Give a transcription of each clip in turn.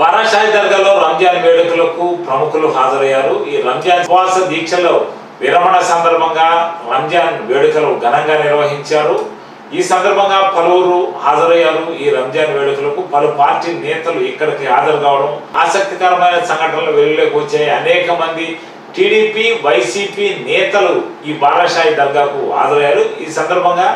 బారాషాహి దర్గాలో రంజాన్ వేడుకలకు ప్రముఖులు హాజరయ్యారు. ఈ రంజాన్ ఉపవాస దీక్షలో విరమణ సందర్భంగా రంజాన్ వేడుకలు ఘనంగా నిర్వహించారు. ఈ సందర్భంగా పలువురు హాజరయ్యారు. ఈ రంజాన్ వేడుకలకు పలు పార్టీ నేతలు ఇక్కడికి హాజరు కావడం ఆసక్తికరమైన సంఘటనలు వెలుగులోకి వచ్చాయి. అనేక మంది టీడీపీ వైసీపీ నేతలు ఈ బారాషాహి దర్గాకు హాజరయ్యారు. ఈ సందర్భంగా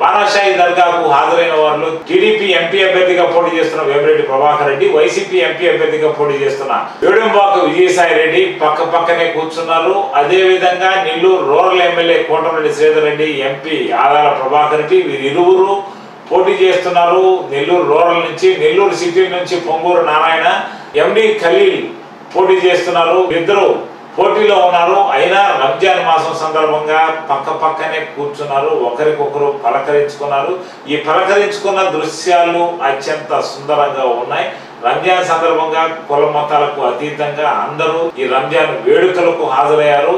బారాషాహి దర్గాకు హాజరైన వారిలో టీడీపీ ఎంపీ అభ్యర్థిగా పోటీ చేస్తున్న వేమిరెడ్డి ప్రభాకర్ రెడ్డి వైసీపీ ఎంపీ అభ్యర్థిగా పోటీ చేస్తున్న వేడుంబాక విజయసాయి రెడ్డి పక్క పక్కనే కూర్చున్నారు. అదే విధంగా Nellore rural MLA Kotamreddy Sridhar Reddy MP Adala Prabhakar Reddy వీరిరువురు పోటీ చేస్తున్నారు. నెల్లూరు రూరల్ నుంచి నెల్లూరు సిటీ నుంచి పొంగూరు నారాయణ ఎండి ఖలీల్ పోటీ చేస్తున్నారు. ఇద్దరు పోటీలో ఉన్నారు. అయినా రంజాన్ మాసం సందర్భంగా పక్క పక్కనే కూర్చున్నారు. ఒకరికొకరు పలకరించుకున్నారు. ఈ పలకరించుకున్న దృశ్యాలు అత్యంత సుందరంగా ఉన్నాయి. రంజాన్ సందర్భంగా కుల మతాలకు అతీతంగా అందరూ ఈ రంజాన్ వేడుకలకు హాజరయ్యారు.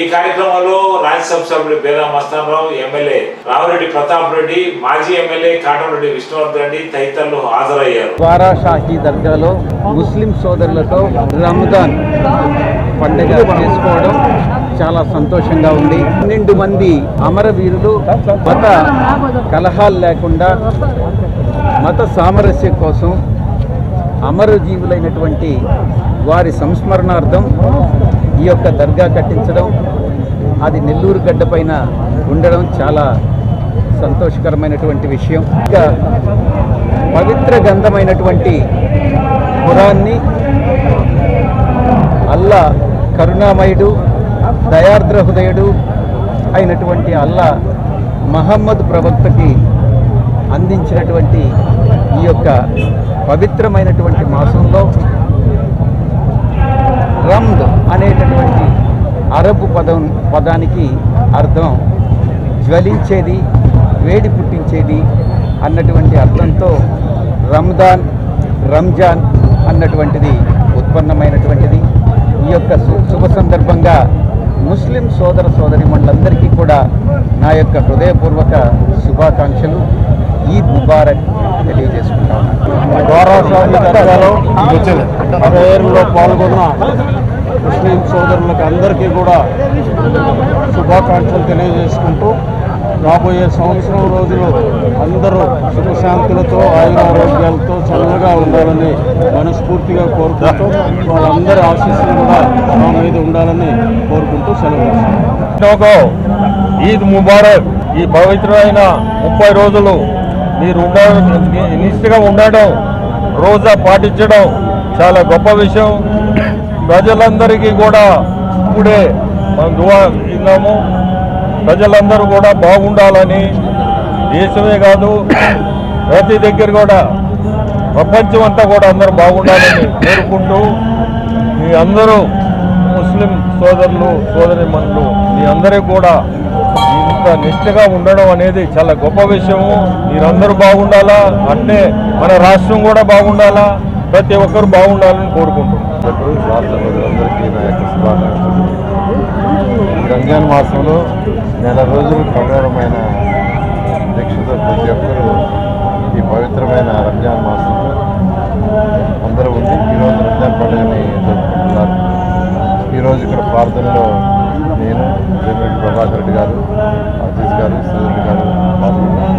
ఈ కార్యక్రమంలో రాజ్యసభ సభ్యుడు బేదా మస్తానరావు ఎమ్మెల్యే రామిరెడ్డి ప్రతాప్ రెడ్డి మాజీ ఎమ్మెల్యే కాటమరెడ్డి విష్ణువర్ధన్ రెడ్డి తదితరులు హాజరయ్యారు. ద్వారా షాహీ దర్గాలో ముస్లిం సోదరులతో రంజాన్ పండుగ చేసుకోవడం చాలా సంతోషంగా ఉంది. పన్నెండు మంది అమరవీరులు మత కలహాలు లేకుండా మత సామరస్యం కోసం అమరజీవులైనటువంటి వారి సంస్మరణార్థం ఈ యొక్క దర్గా కట్టించడం అది నెల్లూరు గడ్డ పైన ఉండడం చాలా సంతోషకరమైనటువంటి విషయం. ఇంకా పవిత్ర గంధమైనటువంటి పురాన్ని అల్లా కరుణామయుడు దయార్ద్ర హృదయుడు అయినటువంటి అల్లా మహమ్మద్ ప్రవక్తకి అందించినటువంటి ఈ యొక్క పవిత్రమైనటువంటి మాసంలో రమ్ద్ అనేటటువంటి అరబు పదం పదానికి అర్థం జ్వలించేది వేడి పుట్టించేది అన్నటువంటి అర్థంతో రంజాన్ రంజాన్ అన్నటువంటిది ఉత్పన్నమైనటువంటిది. ఈ యొక్క శుభ సందర్భంగా ముస్లిం సోదర సోదరిమణులందరికీ కూడా నా యొక్క హృదయపూర్వక శుభాకాంక్షలు. ఈద్ ముబారక్ తెలియజేసుకుంటాను. ఉన్నాను పాల్గొన్న ముస్లిం సోదరులకు అందరికీ కూడా శుభాకాంక్షలు తెలియజేసుకుంటూ రాబోయే సంవత్సరం రోజులు అందరూ సుఖశాంతులతో ఆయురారోగ్యాలతో చల్లగా ఉండాలని మనస్ఫూర్తిగా కోరుకుంటూ వాళ్ళందరి ఆశీస్సులు కూడా మా మీద ఉండాలని కోరుకుంటూ సెలవు ఈద్ ముబారక్. ఈ పవిత్రమైన ముప్పై రోజులు మీరు ఉండడం నిష్ఠగా ఉండడం రోజా పాటించడం చాలా గొప్ప విషయం. ప్రజలందరికీ కూడా ఇప్పుడే మనం దువా ఇన్నాము ప్రజలందరూ కూడా బాగుండాలని దేశమే కాదు ప్రతి దగ్గర కూడా ప్రపంచం అంతా కూడా అందరూ బాగుండాలని కోరుకుంటూ మీ అందరూ ముస్లిం సోదరులు సోదరిమణులు మీ అందరూ కూడా ఇంత నిష్ఠగా ఉండడం అనేది చాలా గొప్ప విషయము. మీరందరూ బాగుండాలా? అంటే మన రాష్ట్రం కూడా బాగుండాలా? ప్రతి ఒక్కరు బాగుండాలని కోరుకుంటున్నాం. రంజాన్ మాసంలో నెల రోజులు కఠోరమైన దీక్షతో ప్రతి ఒక్కరూ ఈ పవిత్రమైన రంజాన్ మాసంలో అందరూ ఉంది ఈరోజు రంజాన్ పండుగని జరుపుకుంటున్నారు. ఈరోజు ఇక్కడ ప్రార్థనలో నేను వేమిరెడ్డి ప్రభాకర్ రెడ్డి గారు అజీజ్ గారు సుధీర్ గారు పాల్గొన్నారు.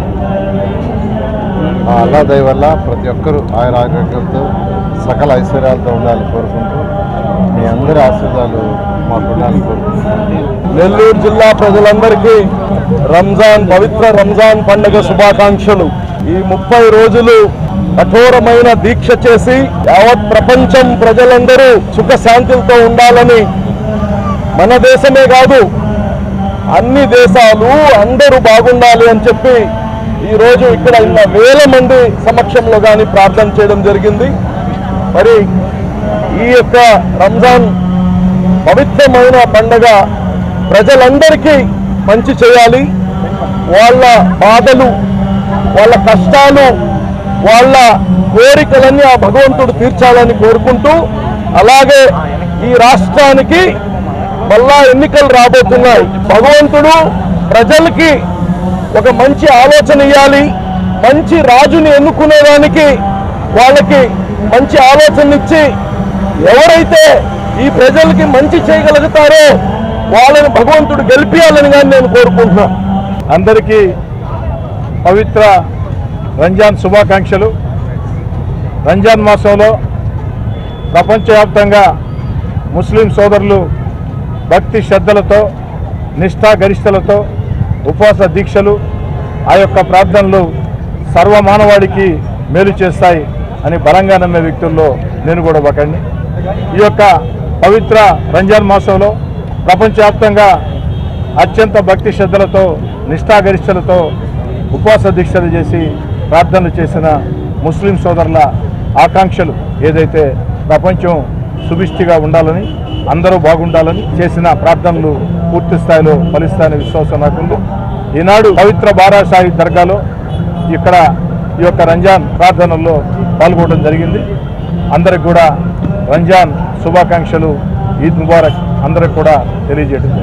ఆ అల్లా దయ వల్ల ప్రతి ఒక్కరూ ఆయన ఆరోగ్యంతో సకల ఐశ్వర్యాలతో ఉండాలని కోరుకుంటూ మీ అందరి ఆశీర్వాదాలు మాకు నెల్లూరు జిల్లా ప్రజలందరికీ రంజాన్ పవిత్ర రంజాన్ పండుగ శుభాకాంక్షలు. ఈ ముప్పై రోజులు కఠోరమైన దీక్ష చేసి యావత్ ప్రపంచం ప్రజలందరూ సుఖశాంతులతో ఉండాలని మన దేశమే కాదు అన్ని దేశాలు అందరూ బాగుండాలి అని చెప్పి ఈరోజు ఇక్కడ ఉన్న వేల మంది సమక్షంలో కానీ ప్రార్థన చేయడం జరిగింది. మరి ఈ యొక్క రంజాన్ పవిత్రమైన పండగ ప్రజలందరికీ మంచి చేయాలి. వాళ్ళ బాధలు వాళ్ళ కష్టాలు వాళ్ళ కోరికలన్నీ ఆ భగవంతుడు తీర్చాలని కోరుకుంటూ అలాగే ఈ రాష్ట్రానికి మళ్ళా ఎన్నికలు రాబోతున్నాయి. భగవంతుడు ప్రజలకి ఒక మంచి ఆలోచన ఇవ్వాలి మంచి రాజుని ఎన్నుకునేదానికి వాళ్ళకి మంచి ఆలోచన ఇచ్చి ఎవరైతే ఈ ప్రజలకి మంచి చేయగలుగుతారో వాళ్ళని భగవంతుడు గెలిపియాలని కానీ నేను కోరుకుంటున్నా. అందరికీ పవిత్ర రంజాన్ శుభాకాంక్షలు. రంజాన్ మాసంలో ప్రపంచవ్యాప్తంగా ముస్లిం సోదరులు భక్తి శ్రద్ధలతో నిష్ఠాగరిష్టలతో ఉపవాస దీక్షలు ఆ యొక్క ప్రార్థనలు సర్వమానవాడికి మేలు చేస్తాయి అని బలంగా నమ్మే వ్యక్తుల్లో నేను కూడా ఒకడిని. ఈ యొక్క పవిత్ర రంజాన్ మాసంలో ప్రపంచవ్యాప్తంగా అత్యంత భక్తి శ్రద్ధలతో నిష్ఠాగరిష్టలతో ఉపవాస దీక్షలు చేసి ప్రార్థనలు చేసిన ముస్లిం సోదరుల ఆకాంక్షలు ఏదైతే ప్రపంచం సుభిష్టిగా ఉండాలని అందరూ బాగుండాలని చేసిన ప్రార్థనలు పూర్తి స్థాయిలో ఫలిస్తాయనే విశ్వాసం నాకుంది ఈనాడు పవిత్ర బారాసాయి దర్గాలో ఇక్కడ ఈ యొక్క రంజాన్ ప్రార్థనల్లో పాల్గొనడం జరిగింది. అందరికి కూడా రంజాన్ శుభాకాంక్షలు. ఈద్ ముబారక్ అందరికి కూడా తెలియజేయడం